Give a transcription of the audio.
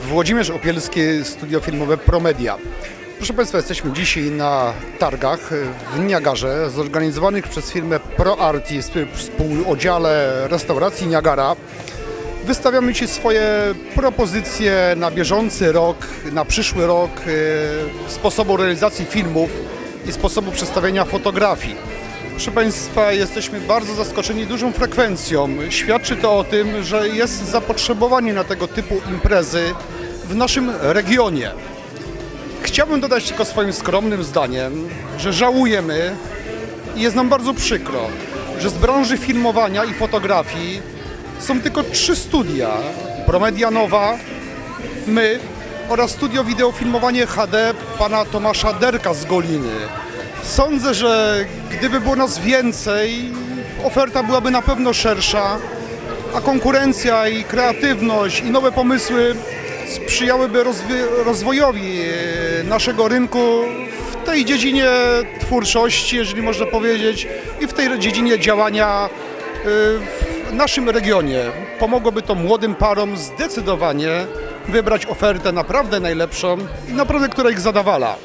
Włodzimierz Opielski, studio filmowe Promedia. Proszę Państwa, jesteśmy dzisiaj na targach w Niagarze, zorganizowanych przez firmę ProArti w współudziale restauracji Niagara. Wystawiamy Ci swoje propozycje na bieżący rok, na przyszły rok, e, sposobu realizacji filmów i sposobu przedstawienia fotografii. Proszę Państwa, jesteśmy bardzo zaskoczeni dużą frekwencją. Świadczy to o tym, że jest zapotrzebowanie na tego typu imprezy w naszym regionie. Chciałbym dodać tylko swoim skromnym zdaniem, że żałujemy i jest nam bardzo przykro, że z branży filmowania i fotografii są tylko trzy studia. Promedia Nowa, my oraz studio wideofilmowanie HD pana Tomasza Derka z Goliny. Sądzę, że gdyby było nas więcej, oferta byłaby na pewno szersza, a konkurencja i kreatywność i nowe pomysły sprzyjałyby rozwojowi e, naszego rynku w tej dziedzinie twórczości, jeżeli można powiedzieć, i w tej dziedzinie działania e, w naszym regionie. Pomogłoby to młodym parom zdecydowanie wybrać ofertę naprawdę najlepszą i naprawdę, która ich zadawala.